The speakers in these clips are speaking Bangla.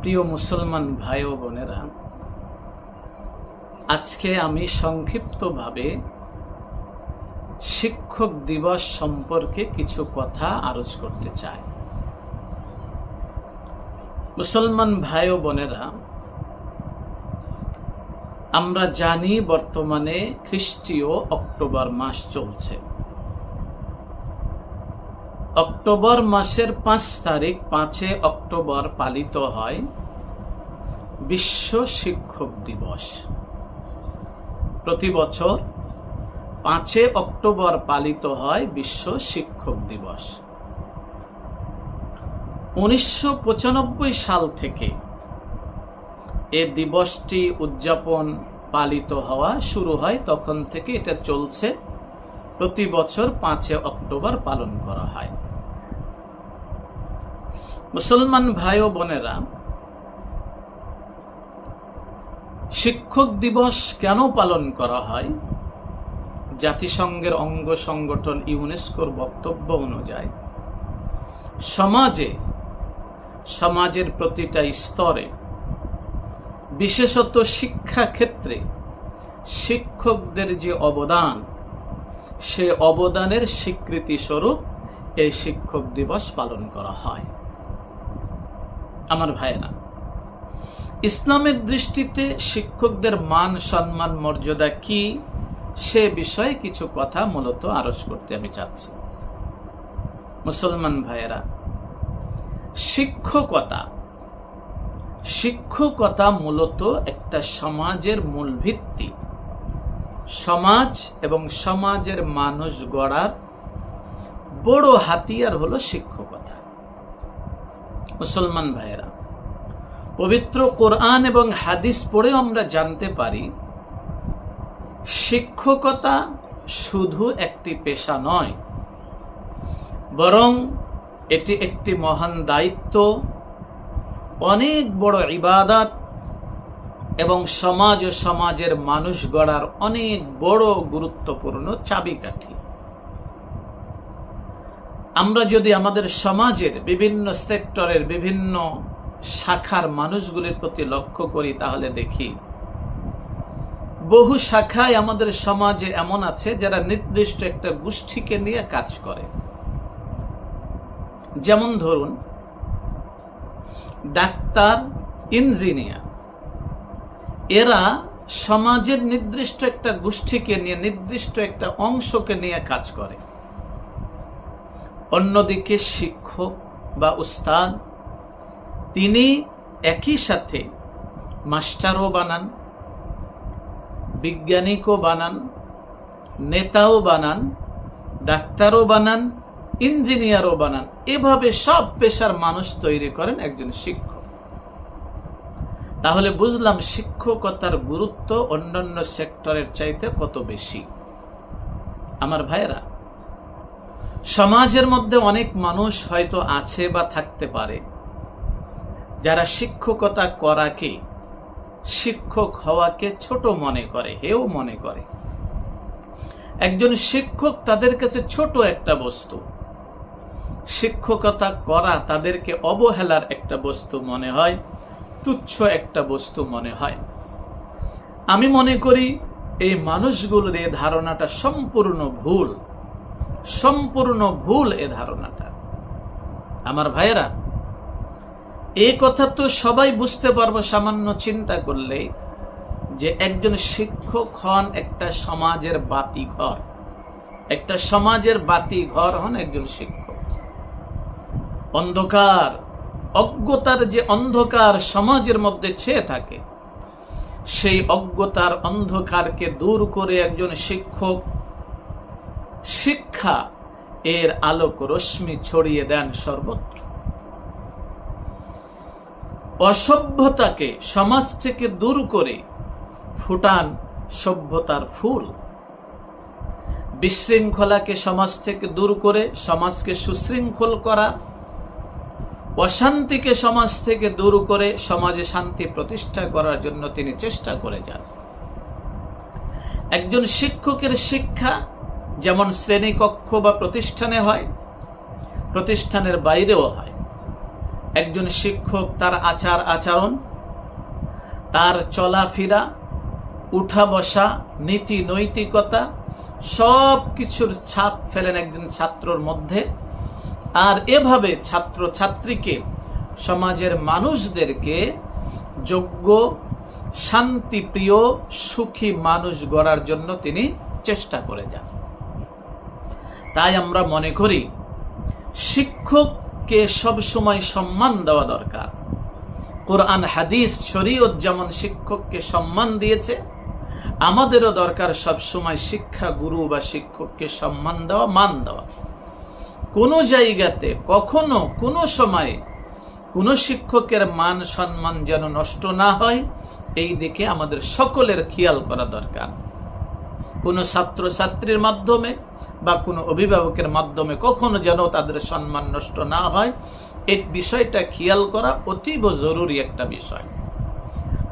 প্রিয় মুসলমান ভাই ও বোনেরা, আজকে আমি সংক্ষিপ্তভাবে শিক্ষক দিবস সম্পর্কে কিছু কথা আরজ করতে চাই। মুসলমান ভাই ও বোনেরা, আমরা জানি বর্তমানে খ্রিস্টীয় অক্টোবর মাস চলছে। অক্টোবর মাসের পাঁচ তারিখ পাঁচে অক্টোবর পালিত হয় বিশ্ব শিক্ষক দিবস। প্রতি বছর পাঁচে অক্টোবর পালিত হয় বিশ্ব শিক্ষক দিবস। উনিশশো পঁচানব্বই সাল থেকে এ দিবসটি উদযাপন পালিত হওয়া শুরু হয়। তখন থেকে এটা চলছে। প্রতি বছর পাঁচে অক্টোবর পালন করা হয়। মুসলমান ভাই ও বোনেরা, শিক্ষক দিবস কেন পালন করা হয়? জাতিসংঘের অঙ্গ সংগঠন ইউনেস্কোর বক্তব্য অনুযায়ী, সমাজে, সমাজের প্রতিটা স্তরে, বিশেষত শিক্ষা ক্ষেত্রে শিক্ষকদের যে অবদান, সে অবদানের স্বীকৃতি স্বরূপ এই শিক্ষক দিবস পালন করা হয়। আমার ভাইয়েরা। ইসলামের দৃষ্টিতে শিক্ষকদের মান, সম্মান, মর্যাদা কি, সে বিষয়ে কিছু কথা মূলত আরজ করতে আমি চাচ্ছি। মুসলমান ভাইয়েরা, শিক্ষকতা শিক্ষকতা মূলত একটা সমাজের মূল ভিত্তি। সমাজ এবং সমাজের মানুষ গড়ার বড় হাতিয়ার হলো শিক্ষকতা। মুসলমান ভাইয়েরা, পবিত্র কোরআন এবং হাদিস পড়েও আমরা জানতে পারি, শিক্ষকতা শুধু একটি পেশা নয়, বরং এটি একটি মহান দায়িত্ব, অনেক বড় ইবাদত এবং সমাজ ও সমাজের মানুষ গড়ার অনেক বড় গুরুত্বপূর্ণ চাবিকাঠি। আমরা যদি আমাদের সমাজের বিভিন্ন সেক্টরের বিভিন্ন শাখার মানুষগুলির প্রতি লক্ষ্য করি, তাহলে দেখি। বহু শাখায় আমাদের সমাজে এমন আছে যারা নির্দিষ্ট একটা গোষ্ঠীকে নিয়ে কাজ করে। যেমন ধরুন, ডাক্তার, ইঞ্জিনিয়ার। এরা সমাজের নির্দিষ্ট একটা গোষ্ঠীকে নিয়ে, নির্দিষ্ট একটা অংশকে নিয়ে কাজ করে। অন্যদিকে শিক্ষক বা উস্তাদ, তিনি একই সাথে মাস্টারও বানান, বিজ্ঞানিকও বানান, নেতাও বানান, ডাক্তারও বানান, ইঞ্জিনিয়ারও বানান। এভাবে সব পেশার মানুষ তৈরি করেন একজন শিক্ষক। তাহলে বুঝলাম শিক্ষকতার গুরুত্ব অন্যান্য সেক্টরের চাইতে কত বেশি। আমার ভাইয়েরা সমাজের মধ্যে অনেক মানুষ হয়তো আছে বা থাকতে পারে। যারা শিক্ষকতা করাকে, শিক্ষক হওয়াকে ছোট মনে করে, হেও মনে করে। একজন শিক্ষক তাদের কাছে ছোট একটা বস্তু। শিক্ষকতা করা তাদেরকে অবহেলার একটা বস্তু মনে হয়, তুচ্ছ একটা বস্তু মনে হয়। আমি মনে করি, এই মানুষগুলোর এই ধারণাটা সম্পূর্ণ ভুল। সম্পূর্ণ ভুল এ ধারণাটা। আমার ভাইয়েরা এই কথা তো সবাই বুঝতে পারব, সামান্য চিন্তা করলে যে একজন শিক্ষক হন একটা সমাজের বাতি ঘর। একটা সমাজের বাতি ঘর হন একজন শিক্ষক। অন্ধকার, অজ্ঞতার যে অন্ধকার সমাজের মধ্যে ছেয়ে থাকে, সেই অজ্ঞতার অন্ধকারকে দূর করে একজন শিক্ষক শিক্ষা এর আলোক রশ্মি ছড়িয়ে দেন সর্বত্র। অসভ্যতাকে সমাজ থেকে দূর করে ফুটান সভ্যতার ফুল। বিশৃঙ্খলাকে সমাজ থেকে দূর করে সমাজকে সুশৃঙ্খল করা। অশান্তিকে সমাজ থেকে দূর করে সমাজে শান্তি প্রতিষ্ঠা করার জন্য তিনি চেষ্টা করে যান। একজন শিক্ষকের শিক্ষা যেমন শ্রেণীকক্ষ বা প্রতিষ্ঠানে হয়, প্রতিষ্ঠানের বাইরেও হয়। একজন শিক্ষক তার আচার আচরণ, তার চলাফেরা, উঠা বসা, নীতি নৈতিকতা সব কিছুর ছাপ ফেলেন একজন ছাত্রর মধ্যে। আর এভাবে ছাত্র ছাত্রীকে সমাজের মানুষদেরকে যোগ্য, শান্তিপ্রিয়, সুখী মানুষ গড়ার জন্য তিনি চেষ্টা করে যান। তাই আমরা মনে করি শিক্ষককে সবসময় সম্মান দেওয়া দরকার। কোরআন, হাদিস, শরীয়ত যেমন শিক্ষককে সম্মান দিয়েছে, আমাদেরও দরকার সবসময় শিক্ষা গুরু বা শিক্ষককে সম্মান দেওয়া, মান দেওয়া। কোনো জায়গাতে, কখনো কোনো সময়ে কোনো শিক্ষকের মান, সম্মান যেন নষ্ট না হয়, এই দিকে আমাদের সকলের খেয়াল করা দরকার। কোনো ছাত্র ছাত্রীর মাধ্যমে বা কোনো অভিভাবকের মাধ্যমে কখনো যেন তাদের সম্মান নষ্ট না হয় এই বিষয়টা খেয়াল করা অতীব জরুরি একটা বিষয়।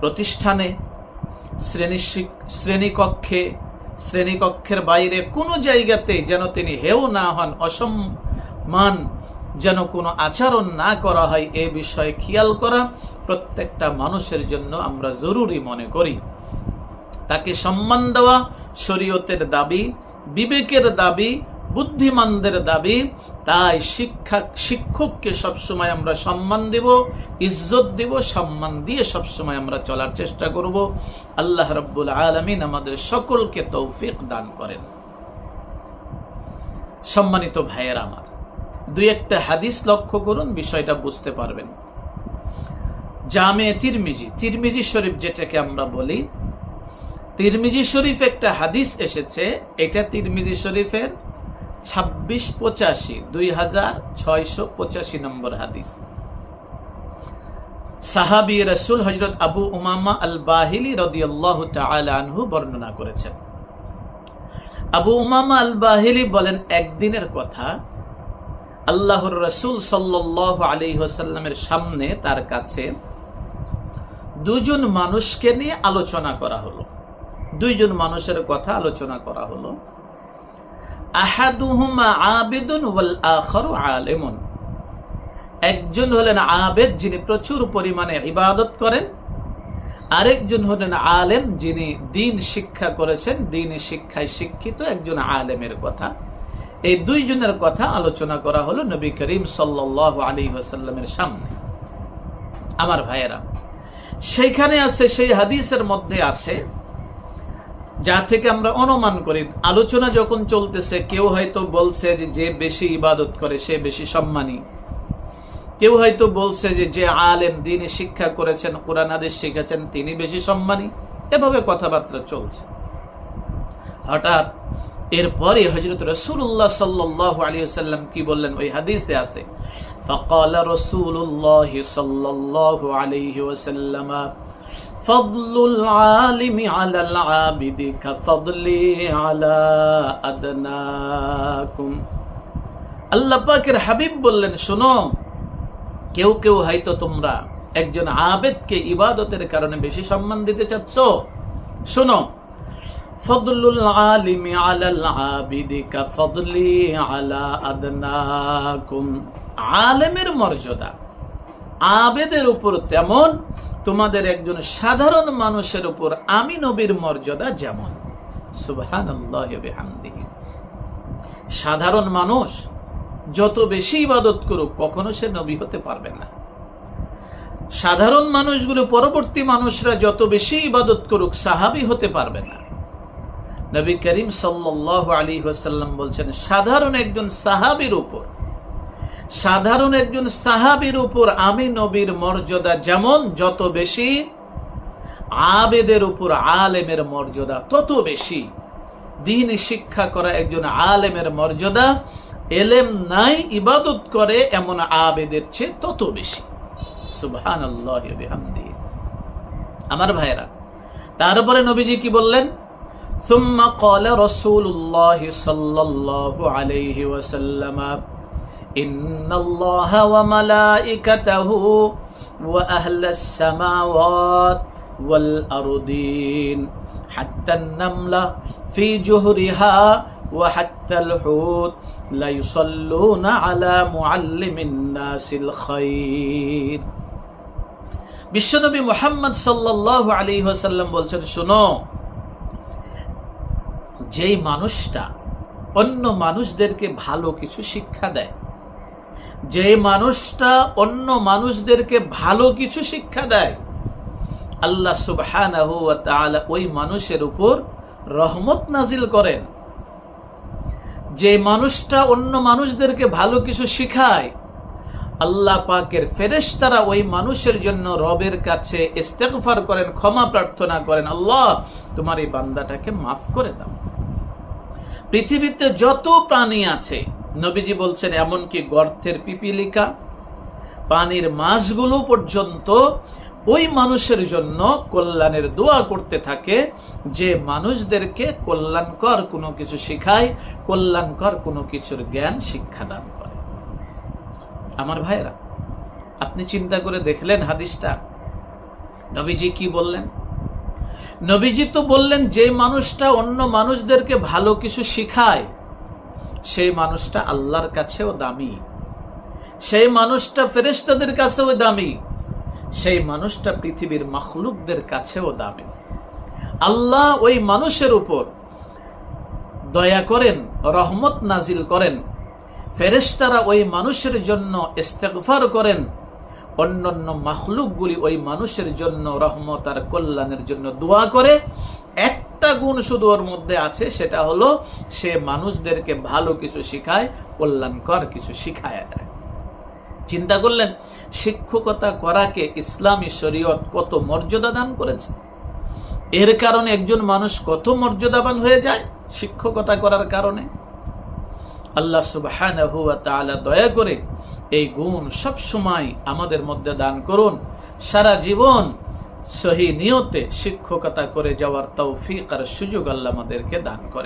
প্রতিষ্ঠানে, শ্রেণি শ্রেণীকক্ষে শ্রেণীকক্ষের বাইরে কোনো জায়গাতে যেন তিনি হেও না হন, অসম্মান যেন কোনো আচরণ না করা হয়, এ বিষয়ে খেয়াল করা প্রত্যেকটা মানুষের জন্য আমরা জরুরি মনে করি। তাকে সম্মান দেওয়া শরীয়তের দাবি বিবেকের দাবি, বুদ্ধিমানদের দাবি, তাই শিক্ষা শিক্ষককে সবসময় আমরা সম্মান দেব, ইজ্জত দেব, সম্মান দিয়ে সবসময় আমরা চলার চেষ্টা করব। আল্লাহ রব্বুল আলমিন আমাদের সকলকে তৌফিক দান করেন। সম্মানিত ভাইয়ের আমার, দুই একটা হাদিস লক্ষ্য করুন, বিষয়টা বুঝতে পারবেন। জামে তিরমিজি তিরমিজি শরীফ যেটাকে আমরা বলি তিরমিজি শরীফ একটা হাদিস এসেছে, এটা তিরমিজি শরীফের ছাব্বিশ পঁচাশি, দুই হাজার পঁচাশি নম্বর হাদিস। সাহাবি রসুল হজরত আবু উমামা আল বাহিলি রদিয়াল্লাহ আনহু বর্ণনা করেছেন। আবু উমামা আল বাহিলি বলেন, একদিনের কথা আল্লাহর রসুল সাল্লাহ আলী হোসাল্লামের সামনে তার কাছে দুজন মানুষকে নিয়ে আলোচনা করা হলো। দুইজন মানুষের কথা আলোচনা করা হলো। আলেমুন। একজন হলেন আবেদ যিনি প্রচুর পরিমাণে ইবাদত করেন। আরেকজন হলেন আলেম যিনি দিন শিক্ষা করেছেন, দিন শিক্ষায় শিক্ষিত একজন আলেমের কথা। এই দুইজনের কথা আলোচনা করা হলো নবী করিম সাল্লাহ আলী ওসাল্লামের সামনে। আমার ভাইয়েরা, সেইখানে আছে, সেই হাদিসের মধ্যে আছে যা থেকে আমরা অনুমান করি, আলোচনা যখন চলতেছে, কেউ হয়তো বলছে যে যে বেশি ইবাদত করে, সে বেশি সম্মানী। কেউ হয়তো বলছে যে যে আলেম দিনে শিক্ষা করেছেন, কোরআন আদেশ শিখেছেন, তিনি বেশি সম্মানী। এভাবে কথাবার্তা চলছে। হঠাৎ এরপরে হজরত রসুল্লাহ সাল্লাহ আলিয়াল্লাম কি বললেন? ওই হাদিসে আছে, ফকাল রসুল্লাহ সাল্লাহ আলী ওসাল্লামা ফদলুল আলিমি আলাল আবিদি কাফদলি আলা আদনাকুম। আল্লাহ পাকের হাবিব বললেন, শোনো, কেউ কেউ হয়তো তোমরা একজন আবেদকে ইবাদতের কারণে বেশি সম্মান দিতে চাচ্ছ। শোনো, ফদলুল আলিমি আলাল আবিদি কাফদলি আলা আদনাকুম। আলেমের মর্যাদা আবেদের উপর তেমন তোমাদের একজন সাধারণ মানুষের উপর আমি নবীর মর্যাদা যেমন। সাধারণ মানুষ যত বেশি ইবাদত করুক, কখনো সে নবী হতে পারবে না। সাধারণ মানুষগুলো, পরবর্তী মানুষরা যত বেশি ইবাদত করুক, সাহাবি হতে পারবে না। নবী করিম সাল্লাহ আলী বলছেন, সাধারণ একজন সাহাবির উপর সাধারণ একজন সাহাবির উপর আমি নবীর মর্যাদা যেমন যত বেশি আবেদের উপর আলেমের মর্যাদা তত বেশি দিন শিক্ষা করা একজন আলেমের মর্যাদা এলেম নাই ইবাদত করে এমন আবেদের চেয়ে তত বেশি সুবহান আমার ভাইরা তারপরে নবীজি কি বললেন ثم قال رسول الله صلى الله عليه وسلم إن الله وملائكته وأهل السماوات والأرضين حتى النملة في جهرها وحتى الحوت لا يصلون على معلم الناس الخير বিশ্বনবী মোহাম্মদ সাল্লাল্লাহু আলাইহি ওয়াসাল্লাম বলছেন শুনো যেই মানুষটা অন্য মানুষদেরকে ভালো কিছু শিক্ষা দেয় যে মানুষটা অন্য মানুষদেরকে ভালো কিছু শিক্ষা দেয়, আল্লাহ তাআলা ওই মানুষের উপর রহমত নাজিল করেন। যে মানুষটা অন্য মানুষদেরকে ভালো কিছু শিখায়, আল্লাহ পাকের ফেরেশতারা ওই মানুষের জন্য রবের কাছে ইস্তেগফার করেন, ক্ষমা প্রার্থনা করেন, আল্লাহ তোমার এই বান্দাটাকে মাফ করে দাও। পৃথিবীতে যত প্রাণী আছে নবীজি বলছেন, এমনকি গর্তের পিপিলিকা, পানির মাছগুলো পর্যন্ত ওই মানুষের জন্য কল্যাণের দোয়া করতে থাকে। যে মানুষদেরকে কল্যাণকর কোনো কিছু শিখায়, কল্যাণকর কোনো কিছুর জ্ঞান শিক্ষা দান করে। আমার ভাইরা আপনি চিন্তা করে দেখলেন হাদিসটা? নবীজি কি বললেন? নবীজি তো বললেন, যে মানুষটা অন্য মানুষদেরকে ভালো কিছু শিখায় সেই মানুষটা আল্লাহর কাছেও দামি। সেই মানুষটা ফেরেশতাদের কাছেও দামি। সেই মানুষটা পৃথিবীর মখলুকদের কাছেও দামি। আল্লাহ ওই মানুষের উপর দয়া করেন, রহমত নাজিল করেন। ফেরেশতারা ওই মানুষের জন্য ইস্তেগফার করেন। অন্যান্য মাখলুকগুলি ওই মানুষের জন্য রহমত আর কল্যাণের জন্য দোয়া করে। একটা গুণ শুধু ওর মধ্যে আছে, সেটা হলো সে মানুষদেরকে ভালো কিছু শিখায়, কল্যাণকর কিছু শিখায় দেয়। চিন্তা করলেন, শিক্ষকতা করাকে ইসলামী শরীয়ত কত মর্যাদা দান করেছে? এর কারণে একজন মানুষ কত মর্যাদাবান হয়ে যায় শিক্ষকতা করার কারণে? আল্লাহ তাআলা দয়া করে এই গুণ সব সময় আমাদের মধ্যে দান করুন। সারা জীবন সহি নিয়তে শিক্ষকতা করে যাওয়ার তৌফিক আর সুযোগ আল্লাহ আমাদেরকে দান করেন।